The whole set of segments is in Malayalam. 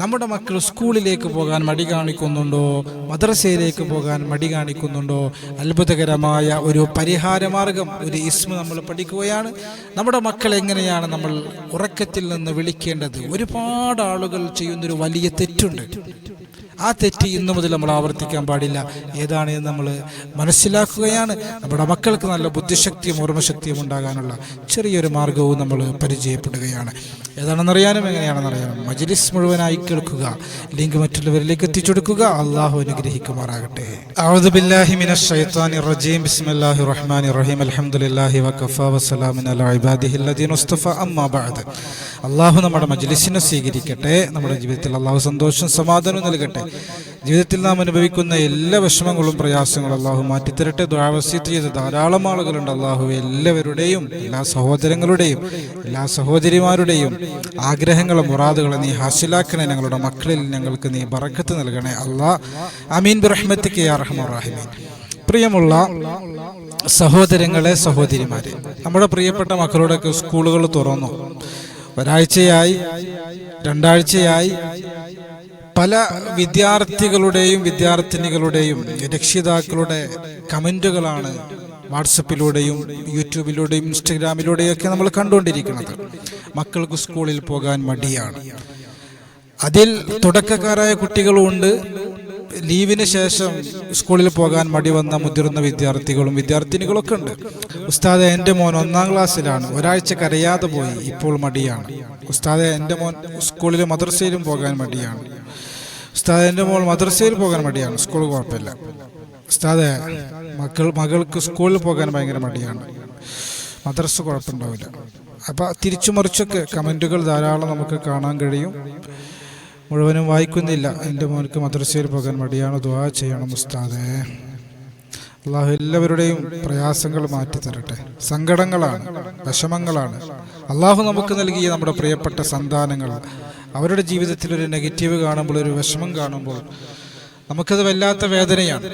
നമ്മുടെ മക്കൾ സ്കൂളിലേക്ക് പോകാൻ മടി കാണിക്കുന്നുണ്ടോ? മദ്രസയിലേക്ക് പോകാൻ മടി കാണിക്കുന്നുണ്ടോ? അത്ഭുതകരമായ ഒരു പരിഹാരമാർഗം ഒരു ഇസ്മ നമ്മൾ പഠിക്കുകയാണ്. നമ്മുടെ മക്കൾ എങ്ങനെയാണ് നമ്മൾ ഉറക്കത്തിൽ നിന്ന് വിളിക്കേണ്ടത്? ഒരുപാട് ആളുകൾ ചെയ്യുന്നൊരു വലിയ തെറ്റുണ്ട്. ആ തെറ്റ് ഇന്നു മുതൽ നമ്മൾ ആവർത്തിക്കാൻ പാടില്ല. ഏതാണ് എന്ന് നമ്മൾ മനസ്സിലാക്കുകയാണ്. നമ്മുടെ മക്കൾക്ക് നല്ല ബുദ്ധിശക്തിയും ഓർമ്മശക്തിയും ഉണ്ടാകാനുള്ള ചെറിയൊരു മാർഗവും നമ്മൾ പരിചയപ്പെടുകയാണ്. ഏതാണെന്നറിയാനും എങ്ങനെയാണെന്നറിയാനും മജ്ലിസ് മുഴുവനായി കേൾക്കുക ലിങ്ക് മറ്റുള്ളവരിലേക്ക് എത്തിച്ചെടുക്കുക അള്ളാഹു അനുഗ്രഹിക്കുമാറാകട്ടെ أعوذ بالله من الشيطان الرجيم بسم الله الرحمن الرحيم الحمد لله وكفى وسلام على عباده الذين اصطفى أما بعد അള്ളാഹു നമ്മുടെ മജ്ലിസിനെ സ്വീകരിക്കട്ടെ നമ്മുടെ ജീവിതത്തിൽ അള്ളാഹു സന്തോഷം സമാധാനം നൽകട്ടെ ജീവിതത്തിൽ നാം അനുഭവിക്കുന്ന എല്ലാ വിഷമങ്ങളും പ്രയാസങ്ങളും അള്ളാഹു മാറ്റിത്തരട്ടെ. ദ്വാവസ്യത്ത് ചെയ്ത ധാരാളം ആളുകളുണ്ട് അള്ളാഹു എല്ലാവരുടെയും എല്ലാ സഹോദരങ്ങളുടെയും എല്ലാ സഹോദരിമാരുടെയും ആഗ്രഹങ്ങളും മുറാദുകളെ നീ ഹാസിലാക്കണേ. ഞങ്ങളുടെ മക്കളിൽ ഞങ്ങൾക്ക് നീ ബറക്കത്ത് നൽകണേ അള്ളാഹ് അമീൻ ബിറഹ്മത്തിക്ക് കെ റഹ്മാൻ റഹീമീൻ. പ്രിയമുള്ള സഹോദരങ്ങളെ സഹോദരിമാരെ നമ്മുടെ പ്രിയപ്പെട്ട മക്കളുടെയൊക്കെ സ്കൂളുകൾ തുറന്നു. ഒരാഴ്ചയായി രണ്ടാഴ്ചയായി പല വിദ്യാർത്ഥികളുടെയും വിദ്യാർത്ഥിനികളുടെയും രക്ഷിതാക്കളുടെ കമന്റുകളാണ് വാട്സപ്പിലൂടെയും യൂട്യൂബിലൂടെയും ഇൻസ്റ്റഗ്രാമിലൂടെയും ഒക്കെ നമ്മൾ കണ്ടുകൊണ്ടിരിക്കുന്നത്. മക്കൾക്ക് സ്കൂളിൽ പോകാൻ മടിയാണ്. അതിൽ തുടക്കക്കാരായ കുട്ടികളുമുണ്ട് ലീവിന് ശേഷം സ്കൂളിൽ പോകാൻ മടി വന്ന മുതിർന്ന വിദ്യാർത്ഥികളും വിദ്യാർത്ഥിനികളൊക്കെ ഉണ്ട്. ഉസ്താദ് എന്റെ മോൻ ഒന്നാം ക്ലാസ്സിലാണ്. ഒരാഴ്ച കരയാതെ പോയി. ഇപ്പോൾ മടിയാണ്. ഉസ്താദ് എന്റെ മോൻ സ്കൂളിലും മദ്രസയിലും പോകാൻ മടിയാണ്. ഉസ്താദെ എന്റെ മോൾ മദ്രസയിൽ പോകാൻ മടിയാണ്. സ്കൂൾ കുഴപ്പമില്ല. ഉസ്താദ് മക്കൾ മകൾക്ക് സ്കൂളിൽ പോകാൻ ഭയങ്കര മടിയാണ്. മദ്രസ കുഴപ്പമുണ്ടാവില്ല. അപ്പം തിരിച്ചു മറിച്ചൊക്കെ കമന്റുകൾ ധാരാളം നമുക്ക് കാണാൻ കഴിയും. മുഴുവനും വായിക്കുന്നില്ല. എന്റെ മോനക്ക് മദ്രസയിൽ പോകാൻ മടിയാണ്. ദ്വാ ചെയ്യണം ഉസ്താദേ. അള്ളാഹു എല്ലാവരുടെയും പ്രയാസങ്ങൾ മാറ്റി തരട്ടെ. സങ്കടങ്ങളാണ് വിഷമങ്ങളാണ്. അള്ളാഹു നമുക്ക് നൽകിയ നമ്മുടെ പ്രിയപ്പെട്ട സന്താനങ്ങൾ അവരുടെ ജീവിതത്തിൽ ഒരു നെഗറ്റീവ് കാണുമ്പോൾ ഒരു വിഷമം കാണുമ്പോൾ നമുക്കത് വല്ലാത്ത വേദനയാണ്.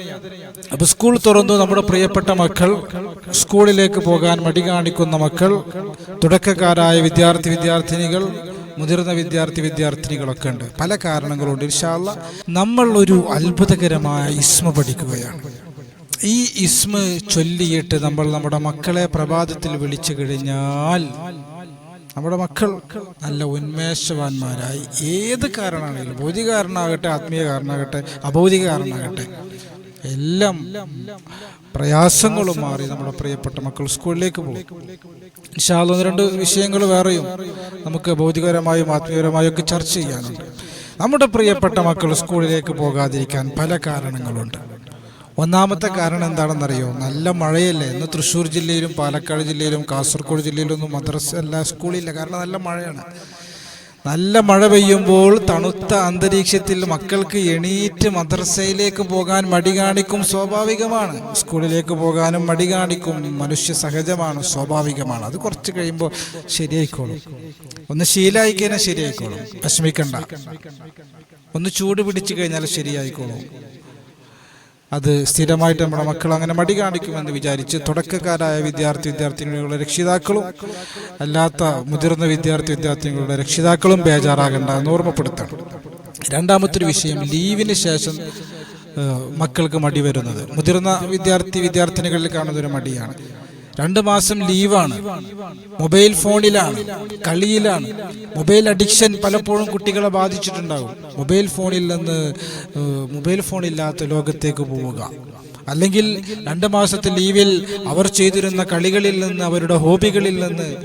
അപ്പൊ സ്കൂൾ തുറന്നു നമ്മുടെ പ്രിയപ്പെട്ട മക്കൾ സ്കൂളിലേക്ക് പോകാൻ മടി കാണിക്കുന്ന മക്കൾ തുടക്കക്കാരായ വിദ്യാർത്ഥി വിദ്യാർത്ഥിനികൾ മുതിർന്ന വിദ്യാർത്ഥി വിദ്യാർത്ഥിനികളൊക്കെ ഉണ്ട്. പല കാരണങ്ങളുണ്ട് ഇൻഷാല്ല നമ്മൾ ഒരു അത്ഭുതകരമായ ഇസ്മ പഠിക്കുകയാണ്. ഈ ഇസ്മ ചൊല്ലിയിട്ട് നമ്മൾ നമ്മുടെ മക്കളെ പ്രഭാതത്തിൽ വിളിച്ചു കഴിഞ്ഞാൽ നമ്മുടെ മക്കൾ നല്ല ഉന്മേഷവാന്മാരായി. ഏത് കാരണമാണെങ്കിലും ഭൗതിക കാരണമാകട്ടെ ആത്മീയ കാരണമാകട്ടെ അഭൗതിക കാരണമാകട്ടെ എല്ലാം പ്രയാസങ്ങളും മാറി നമ്മുടെ പ്രിയപ്പെട്ട മക്കൾ സ്കൂളിലേക്ക് പോകും. ഒന്ന് രണ്ട് വിഷയങ്ങൾ വേറെയും നമുക്ക് ഭൗതികപരമായും ആത്മീയപരമായും ഒക്കെ ചർച്ച ചെയ്യാനുണ്ട്. നമ്മുടെ പ്രിയപ്പെട്ട മക്കൾ സ്കൂളിലേക്ക് പോകാതിരിക്കാൻ പല കാരണങ്ങളുണ്ട്. ഒന്നാമത്തെ കാരണം എന്താണെന്നറിയോ? നല്ല മഴയല്ലേ? ഇന്ന് തൃശ്ശൂർ ജില്ലയിലും പാലക്കാട് ജില്ലയിലും കാസർഗോഡ് ജില്ലയിലൊന്നും മദ്രസ അല്ല സ്കൂളില്ല. കാരണം നല്ല മഴയാണ്. നല്ല മഴ പെയ്യുമ്പോൾ തണുത്ത അന്തരീക്ഷത്തിൽ മക്കൾക്ക് എണീറ്റ് മദ്രസയിലേക്ക് പോകാൻ മടി കാണിക്കും സ്വാഭാവികമാണ്. സ്കൂളിലേക്ക് പോകാനും മടി കാണിക്കും. മനുഷ്യ സഹജമാണ് സ്വാഭാവികമാണ്. അത് കുറച്ച് കഴിയുമ്പോൾ ശരിയായിക്കോളും. ഒന്ന് ശീലായി കഴിഞ്ഞാൽ ശരിയായിക്കോളും. വിഷമിക്കണ്ട. ഒന്ന് ചൂട് പിടിച്ചു കഴിഞ്ഞാൽ ശരിയായിക്കോളും. അത് സ്ഥിരമായിട്ട് നമ്മുടെ മക്കൾ അങ്ങനെ മടി കാണിക്കുമെന്ന് വിചാരിച്ച് തുടക്കക്കാരായ വിദ്യാർത്ഥി വിദ്യാർത്ഥിനികളുടെ രക്ഷിതാക്കളും അല്ലാത്ത മുതിർന്ന വിദ്യാർത്ഥി വിദ്യാർത്ഥിനികളുടെ രക്ഷിതാക്കളും ബേജാറാകണ്ട എന്ന് ഓർമ്മപ്പെടുത്തണം. രണ്ടാമത്തൊരു വിഷയം ലീവിന് ശേഷം മക്കൾക്ക് മടി വരുന്നത്. മുതിർന്ന വിദ്യാർത്ഥി വിദ്യാർത്ഥിനികളിൽ കാണുന്നൊരു മടിയാണ്. രണ്ട് മാസം ലീവാണ്. മൊബൈൽ ഫോണിലാണ് കളിയിലാണ്. മൊബൈൽ അഡിക്ഷൻ പലപ്പോഴും കുട്ടികളെ ബാധിച്ചിട്ടുണ്ടാകും. മൊബൈൽ ഫോണിൽ നിന്ന് മൊബൈൽ ഫോണില്ലാത്ത ലോകത്തേക്ക് പോവുക. അല്ലെങ്കിൽ രണ്ട് മാസത്തെ ലീവിൽ അവർ ചെയ്തിരുന്ന കളികളിൽ നിന്ന് അവരുടെ ഹോബികളിൽ നിന്ന്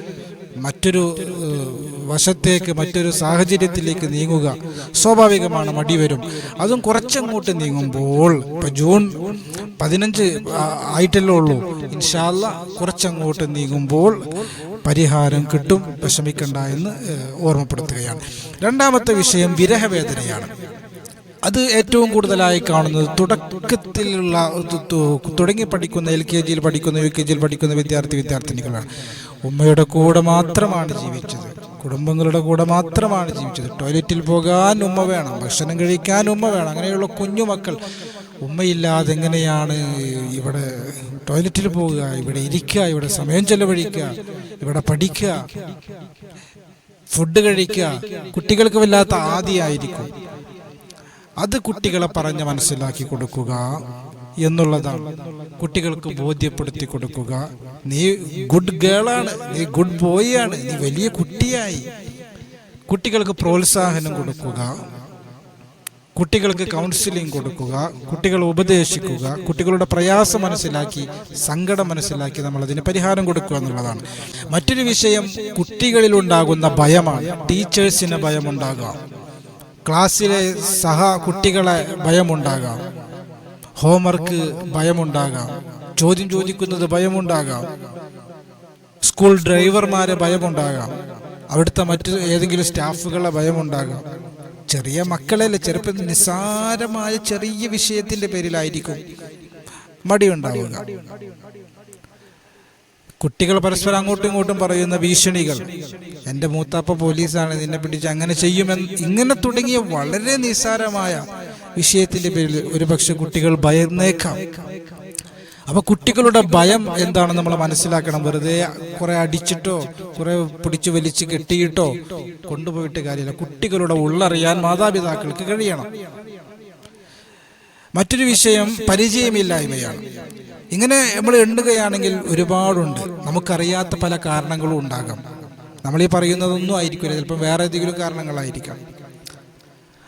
മറ്റൊരു വശത്തേക്ക് മറ്റൊരു സാഹചര്യത്തിലേക്ക് നീങ്ങുക സ്വാഭാവികമാണ് മടി വരും. അതും കുറച്ചങ്ങോട്ട് നീങ്ങുമ്പോൾ ഇപ്പൊ ജൂൺ പതിനഞ്ച് ആയിട്ടല്ലേ ഉള്ളൂ. ഇൻഷാല്ല കുറച്ചങ്ങോട്ട് നീങ്ങുമ്പോൾ പരിഹാരം കിട്ടും. വിഷമിക്കണ്ട എന്ന് ഓർമ്മപ്പെടുത്തുകയാണ്. രണ്ടാമത്തെ വിഷയം വിരഹവേദനയാണ്. അത് ഏറ്റവും കൂടുതലായി കാണുന്നത് തുടക്കത്തിലുള്ള തുടങ്ങി പഠിക്കുന്ന എൽ കെ ജിയിൽ പഠിക്കുന്ന യു കെ ജിയിൽ പഠിക്കുന്ന വിദ്യാർത്ഥി വിദ്യാർത്ഥിനികളാണ്. ഉമ്മയുടെ കൂടെ മാത്രമാണ് ജീവിച്ചത്. കുടുംബങ്ങളുടെ കൂടെ മാത്രമാണ് ജീവിച്ചത്. ടോയ്ലറ്റിൽ പോകാൻ ഉമ്മ വേണം ഭക്ഷണം കഴിക്കാൻ ഉമ്മ വേണം അങ്ങനെയുള്ള കുഞ്ഞുമക്കൾ ഉമ്മയില്ലാതെ എങ്ങനെയാണ് ഇവിടെ ടോയ്ലറ്റിൽ പോവുക ഇവിടെ ഇരിക്കുക ഇവിടെ സമയം ചെലവഴിക്കുക ഇവിടെ പഠിക്കുക ഫുഡ് കഴിക്കുക? കുട്ടികൾക്ക് വല്ലാത്ത ആദിയായിരിക്കും. അത് കുട്ടികളെ പറഞ്ഞ് മനസ്സിലാക്കി കൊടുക്കുക എന്നുള്ളതാണ്. കുട്ടികൾക്ക് ബോധ്യപ്പെടുത്തി കൊടുക്കുക. നീ ഗുഡ് ഗേളാണ് നീ ഗുഡ് ബോയ് ആണ് നീ വലിയ കുട്ടിയായി. കുട്ടികൾക്ക് പ്രോത്സാഹനം കൊടുക്കുക. കുട്ടികൾക്ക് കൗൺസിലിംഗ് കൊടുക്കുക. കുട്ടികളെ ഉപദേശിക്കുക. കുട്ടികളുടെ പ്രയാസം മനസ്സിലാക്കി സങ്കടം മനസ്സിലാക്കി നമ്മൾ അതിന് പരിഹാരം കൊടുക്കുക എന്നുള്ളതാണ്. മറ്റൊരു വിഷയം കുട്ടികളിൽ ഉണ്ടാകുന്ന ഭയമാണ്. ടീച്ചേഴ്സിന് ഭയമുണ്ടാകാം. ക്ലാസ്സിലെ സഹ കുട്ടികളെ ഭയമുണ്ടാകാം. ഹോംവർക്ക് ഭയമുണ്ടാകാം. ചോദ്യം ചോദിക്കുന്നത് ഭയമുണ്ടാകാം. സ്കൂൾ ഡ്രൈവർമാരെ ഭയമുണ്ടാകാം. അവിടുത്തെ മറ്റ് ഏതെങ്കിലും സ്റ്റാഫുകളെ ഭയമുണ്ടാകാം. ചെറിയ മക്കളല്ലേ ചെറുപ്പം നിസ്സാരമായ ചെറിയ വിഷയത്തിന്റെ പേരിലായിരിക്കും മടിയുണ്ടാവുക. കുട്ടികൾ പരസ്പരം അങ്ങോട്ടും ഇങ്ങോട്ടും പറയുന്ന ഭീഷണികൾ. എന്റെ മൂത്താപ്പ പോലീസാണ് നിന്നെ പിടിച്ച് അങ്ങനെ ചെയ്യുമെന്ന് ഇങ്ങനെ തുടങ്ങിയ വളരെ നിസ്സാരമായ വിഷയത്തിന്റെ പേരിൽ ഒരുപക്ഷെ കുട്ടികൾ ഭയന്നേക്കാം. അപ്പൊ കുട്ടികളുടെ ഭയം എന്താണെന്ന് നമ്മൾ മനസ്സിലാക്കണം? വെറുതെ കുറെ അടിച്ചിട്ടോ കുറെ പിടിച്ചു വലിച്ചു കെട്ടിയിട്ടോ കൊണ്ടുപോയിട്ട് കാര്യമില്ല. കുട്ടികളുടെ ഉള്ളറിയാൻ മാതാപിതാക്കൾക്ക് കഴിയണം. മറ്റൊരു വിഷയം പരിചയമില്ലായ്മയാണ്. ഇങ്ങനെ നമ്മൾ എണ്ണുകയാണെങ്കിൽ ഒരുപാടുണ്ട്. നമുക്കറിയാത്ത പല കാരണങ്ങളും ഉണ്ടാകാം. നമ്മൾ ഈ പറയുന്നതൊന്നും ആയിരിക്കില്ല. ചിലപ്പോൾ വേറെ ഏതെങ്കിലും കാരണങ്ങളായിരിക്കാം.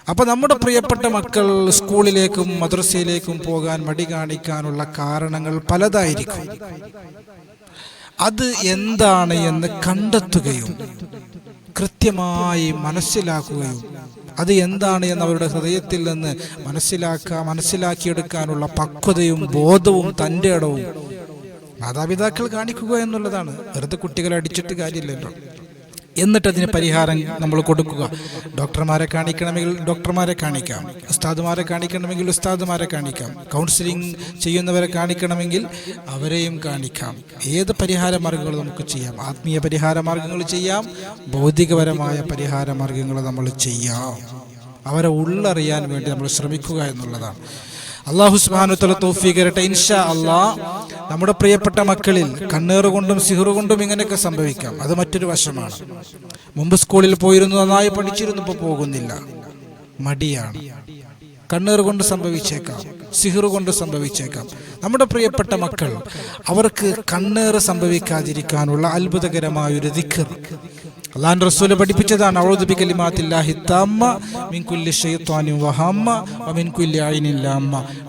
അപ്പൊ നമ്മുടെ പ്രിയപ്പെട്ട മക്കൾ സ്കൂളിലേക്കും മദ്രസയിലേക്കും പോകാൻ മടി കാണിക്കാനുള്ള കാരണങ്ങൾ പലതായിരിക്കും. അത് എന്താണ് എന്ന് കണ്ടെത്തുകയും കൃത്യമായി മനസ്സിലാക്കുകയും അത് എന്താണ് എന്ന് അവരുടെ ഹൃദയത്തിൽ നിന്ന് മനസ്സിലാക്കുക മനസ്സിലാക്കിയെടുക്കാനുള്ള പക്വതയും ബോധവും തന്റെ ഇടവും. മാതാപിതാക്കൾ കാണിക്കുക എന്നുള്ളതാണ്. വെറുതെ കുട്ടികളെ അടിച്ചിട്ട് കാര്യമില്ലല്ലോ. എന്നിട്ട് അതിന് പരിഹാരം നമ്മൾ കൊടുക്കുക. ഡോക്ടർമാരെ കാണിക്കണമെങ്കിൽ ഡോക്ടർമാരെ കാണിക്കാം. ഉസ്താദുമാരെ കാണിക്കണമെങ്കിൽ ഉസ്താദുമാരെ കാണിക്കാം. കൗൺസിലിംഗ് ചെയ്യുന്നവരെ കാണിക്കണമെങ്കിൽ അവരെയും കാണിക്കാം. ഏത് പരിഹാര മാർഗങ്ങൾ നമുക്ക് ചെയ്യാം? ആത്മീയ പരിഹാര മാർഗങ്ങൾ ചെയ്യാം. ഭൗതികപരമായ പരിഹാര മാർഗങ്ങൾ നമ്മൾ ചെയ്യാം. അവരെ ഉള്ളറിയാൻ വേണ്ടി നമ്മൾ ശ്രമിക്കുക എന്നുള്ളതാണ്. അള്ളാഹു സുബാനുത്തല തോഫീകരട്ടെ ഇൻഷാ അള്ളാ നമ്മുടെ പ്രിയപ്പെട്ട മക്കളിൽ കണ്ണേറ് കൊണ്ടും സിഹറ് കൊണ്ടും ഇങ്ങനെയൊക്കെ സംഭവിക്കാം. അത് മറ്റൊരു വശമാണ്. മുമ്പ് സ്കൂളിൽ പോയിരുന്നു നന്നായി പഠിച്ചിരുന്നു ഇപ്പോൾ പോകുന്നില്ല. മടിയാണ്. കണ്ണേറുകൊണ്ട് സംഭവിച്ചേക്കാം സിഹറുകൊണ്ട് സംഭവിച്ചേക്കാം. നമ്മുടെ പ്രിയപ്പെട്ട മക്കൾ അവർക്ക് കണ്ണേറ് സംഭവിക്കാതിരിക്കാനുള്ള അത്ഭുതകരമായ ഒരു ദിക്കർ അള്ളാൻ റസൂൽ പഠിപ്പിച്ചതാണ്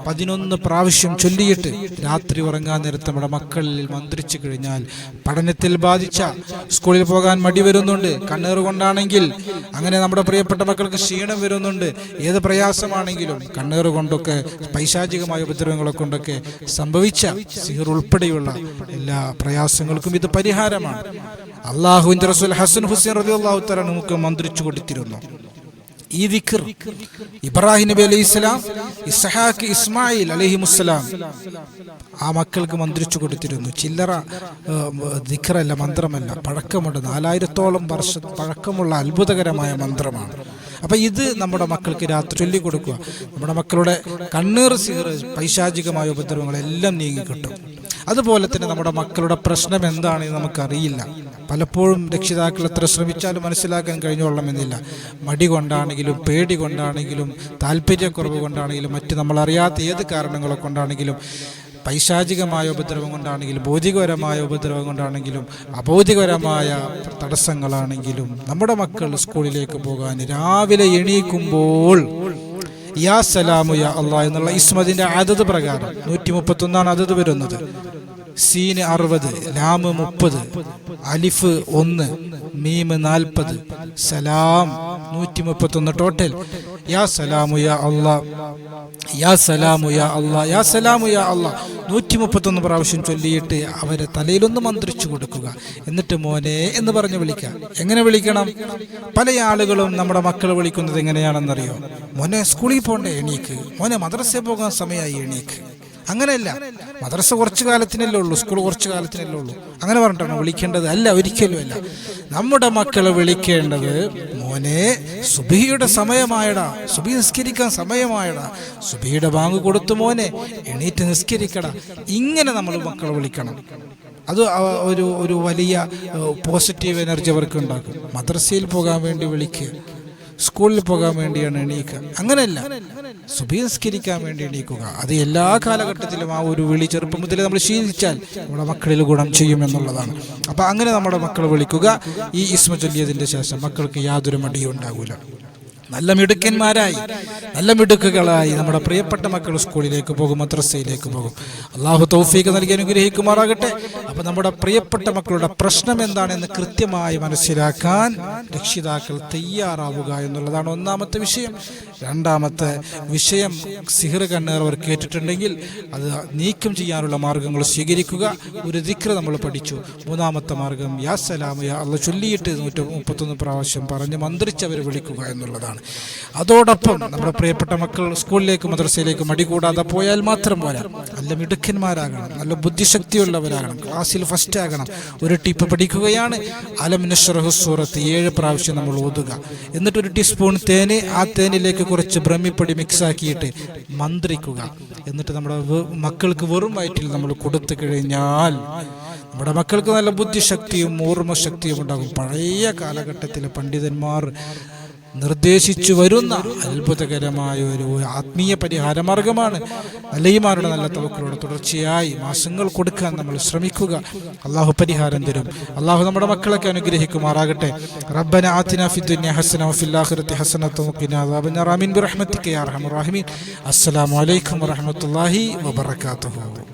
പതിനൊന്ന് പ്രാവശ്യം ചൊല്ലിയിട്ട് രാത്രി ഉറങ്ങാൻ നേരത്ത് നമ്മുടെ മക്കളിൽ മന്ത്രിച്ചു കഴിഞ്ഞാൽ പഠനത്തിൽ ബാധിച്ച സ്കൂളിൽ പോകാൻ മടി വരുന്നുണ്ട്. കണ്ണേർ കൊണ്ടാണെങ്കിൽ അങ്ങനെ നമ്മുടെ പ്രിയപ്പെട്ട മക്കൾക്ക് ക്ഷീണം വരുന്നുണ്ട്. ഏത് പ്രയാസമാണെങ്കിലും കണ്ണേർ കൊണ്ടൊക്കെ പൈശാചികമായ ഉപദ്രവങ്ങളെ കൊണ്ടൊക്കെ സംഭവിച്ച സിഹർ ഉൾപ്പെടെയുള്ള എല്ലാ പ്രയാസങ്ങൾക്കും ഇത് പരിഹാരമാണ്. അള്ളാഹുവിന്റെ റസൂൽ ഹസൻ ഹുസൈൻ റബി അള്ളാഹു തല നമുക്ക് മന്ത്രിച്ചു കൊടുത്തിരുന്നു. ഈ വിഖർ ഇബ്രാഹിം നബി അലൈഹി സ്വലാം ഇസ്ഹാഖ് ഇസ്മായിൽ അലഹി മുസ്സലാം ആ മക്കൾക്ക് മന്ത്രിച്ചു കൊടുത്തിരുന്നു. ചില്ലറ ദിഖറല്ല മന്ത്രമല്ല പഴക്കമുണ്ട് നാലായിരത്തോളം വർഷ പഴക്കമുള്ള അത്ഭുതകരമായ മന്ത്രമാണ്. അപ്പൊ ഇത് നമ്മുടെ മക്കൾക്ക് രാത്രി ചൊല്ലി കൊടുക്കുക. നമ്മുടെ മക്കളുടെ കണ്ണീർ സീർ പൈശാചികമായ ഉപദ്രവങ്ങളെല്ലാം നീങ്ങിക്കിട്ടും അതുപോലെ തന്നെ നമ്മുടെ മക്കളുടെ പ്രശ്നം എന്താണെന്ന് നമുക്കറിയില്ല. പലപ്പോഴും രക്ഷിതാക്കൾ എത്ര ശ്രമിച്ചാലും മനസ്സിലാക്കാൻ കഴിഞ്ഞോളണമെന്നില്ല മടി കൊണ്ടാണെങ്കിലും പേടി കൊണ്ടാണെങ്കിലും താല്പര്യക്കുറവ് കൊണ്ടാണെങ്കിലും മറ്റ് നമ്മളറിയാത്ത ഏത് കാരണങ്ങളെ കൊണ്ടാണെങ്കിലും പൈശാചികമായ ഉപദ്രവം കൊണ്ടാണെങ്കിലും ഭൗതികപരമായ ഉപദ്രവം കൊണ്ടാണെങ്കിലും അബൗതികപരമായ തടസ്സങ്ങളാണെങ്കിലും നമ്മുടെ മക്കൾ സ്കൂളിലേക്ക് പോകാൻ രാവിലെ എണീക്കുമ്പോൾ യാ സലാമു യാ അള്ളാഹ് എന്നുള്ള ഇസ്മതിന്റെ അതത് പ്രകാരം നൂറ്റി മുപ്പത്തൊന്നാണ് അതത് വരുന്നത്. സീന് അറുപത് ലാമ് മുപ്പത് അലിഫ് ഒന്ന് മീമ് നാൽപ്പത്. സലാം നൂറ്റി മുപ്പത്തി ഒന്ന് ടോട്ടൽ യാ സലാമു യാ അള്ളാ. യാ സലാമു യാ അള്ളാ. യാ സലാമു യാ അള്ളാ. നൂറ്റി മുപ്പത്തൊന്ന് പ്രാവശ്യം ചൊല്ലിയിട്ട് അവരെ തലയിലൊന്ന് മന്ത്രിച്ചു കൊടുക്കുക. എന്നിട്ട് മോനെ എന്ന് പറഞ്ഞ് വിളിക്കുക. എങ്ങനെ വിളിക്കണം? പല ആളുകളും നമ്മുടെ മക്കൾ വിളിക്കുന്നത് എങ്ങനെയാണെന്നറിയോ? മോനെ സ്കൂളിൽ പോണ്ടേ എണീക്ക്. മോനെ മദ്രസയിൽ പോകാൻ സമയമായി എണീക്ക്. അങ്ങനെയല്ല. മദ്രസ കുറച്ച് കാലത്തിനല്ലേ ഉള്ളൂ സ്കൂൾ കുറച്ച് കാലത്തിനല്ലേ ഉള്ളൂ. അങ്ങനെ പറഞ്ഞിട്ടാണ് വിളിക്കേണ്ടത്. അല്ല ഒരിക്കലും അല്ല. നമ്മുടെ മക്കളെ വിളിക്കേണ്ടത് മോനെ സുബിയുടെ സമയമായടാ. സുബി നിസ്കരിക്കാൻ സമയമായടാ. സുബിയുടെ ബാങ്ക് കൊടുത്തു മോനെ എണീറ്റ് നിസ്കരിക്കടാ. ഇങ്ങനെ നമ്മൾ മക്കളെ വിളിക്കണം. അത് ഒരു ഒരു വലിയ പോസിറ്റീവ് എനർജി അവർക്ക് ഉണ്ടാക്കും. മദ്രസയിൽ പോകാൻ വേണ്ടി വിളിക്കുക സ്കൂളിൽ പോകാൻ വേണ്ടിയാണ് എണീക്കുക അങ്ങനെയല്ല. സുബീസ്കരിക്കാൻ വേണ്ടി എണീക്കുക. അത് എല്ലാ കാലഘട്ടത്തിലും ആ ഒരു വിളി ചെറുപ്പം മുതലേ നമ്മൾ ശീലിച്ചാൽ നമ്മുടെ മക്കളിൽ ഗുണം ചെയ്യും എന്നുള്ളതാണ്. അപ്പം അങ്ങനെ നമ്മുടെ മക്കൾ വിളിക്കുക. ഈ ഇസ്മ ചൊല്ലിയതിന്റെ ശേഷം മക്കൾക്ക് യാതൊരു മടിയും ഉണ്ടാകില്ല നല്ല മിടുക്കന്മാരായി. നല്ല മിടുക്കുകളായി നമ്മുടെ പ്രിയപ്പെട്ട മക്കൾ സ്കൂളിലേക്ക് പോകും മദ്രസയിലേക്ക് പോകും. അള്ളാഹു തൗഫീക്ക് നൽകി അനുഗ്രഹിക്കുമാറാകട്ടെ. അപ്പം നമ്മുടെ പ്രിയപ്പെട്ട മക്കളുടെ പ്രശ്നം എന്താണെന്ന് കൃത്യമായി മനസ്സിലാക്കാൻ രക്ഷിതാക്കൾ തയ്യാറാവുക എന്നുള്ളതാണ് ഒന്നാമത്തെ വിഷയം. രണ്ടാമത്തെ വിഷയം സിഹർ കണ്ണേർ അവർ കേട്ടിട്ടുണ്ടെങ്കിൽ അത് നീക്കം ചെയ്യാനുള്ള മാർഗങ്ങൾ സ്വീകരിക്കുക. ഒരു ദിക്ര നമ്മൾ പഠിച്ചു. മൂന്നാമത്തെ മാർഗം യാ സലാം യാ അള്ള ചൊല്ലിയിട്ട് നൂറ്റി മുപ്പത്തൊന്ന് പ്രാവശ്യം പറഞ്ഞ് മന്ത്രിച്ചവരെ വിളിക്കുക എന്നുള്ളതാണ്. അതോടൊപ്പം നമ്മുടെ പ്രിയപ്പെട്ട മക്കൾ സ്കൂളിലേക്ക് മദ്രസയിലേക്ക് മടികൂടാതെ പോയാൽ മാത്രം പോരാ. നല്ല മിടുക്കന്മാരാകണം നല്ല ബുദ്ധിശക്തിയുള്ളവരാകണം ക്ലാസ്സിൽ ഫസ്റ്റ് ആകണം. ഒരു ടിപ്പ് പഠിക്കുകയാണ്. അലം നഷ്റഹു സൂറത്ത് ഏഴ് പ്രാവശ്യം നമ്മൾ ഓതുക. എന്നിട്ട് ഒരു ടീസ്പൂൺ തേന് ആ തേനിലേക്ക് കുറച്ച് ബ്രഹ്മിപ്പൊടി മിക്സാക്കിയിട്ട് മന്ത്രിക്കുക. എന്നിട്ട് നമ്മുടെ മക്കൾക്ക് വെറും വയറ്റിൽ നമ്മൾ കൊടുത്തു കഴിഞ്ഞാൽ നമ്മുടെ മക്കൾക്ക് നല്ല ബുദ്ധിശക്തിയും ഓർമ്മശക്തിയും ഉണ്ടാകും. പഴയ കാലഘട്ടത്തിലെ പണ്ഡിതന്മാർ നിർദ്ദേശിച്ചു വരുന്ന അത്ഭുതകരമായ ഒരു ആത്മീയ പരിഹാര മാർഗമാണ് അല്ലയുമാരുടെ നല്ല തവക്കളോട് തുടർച്ചയായി മാസങ്ങൾ കൊടുക്കാൻ നമ്മൾ ശ്രമിക്കുക. അള്ളാഹു പരിഹാരം തരും. അള്ളാഹു നമ്മുടെ മക്കളൊക്കെ അനുഗ്രഹിക്കുമാറാകട്ടെ. റബ്ബന ആതിന ഫി വാത്തു ഹസന ബിറഹ്മതിക യാ അർഹമർ റഹീം അസ്സലാമു അലൈക്കും വറഹ്മത്തുള്ളാഹി വബറകാതുഹു.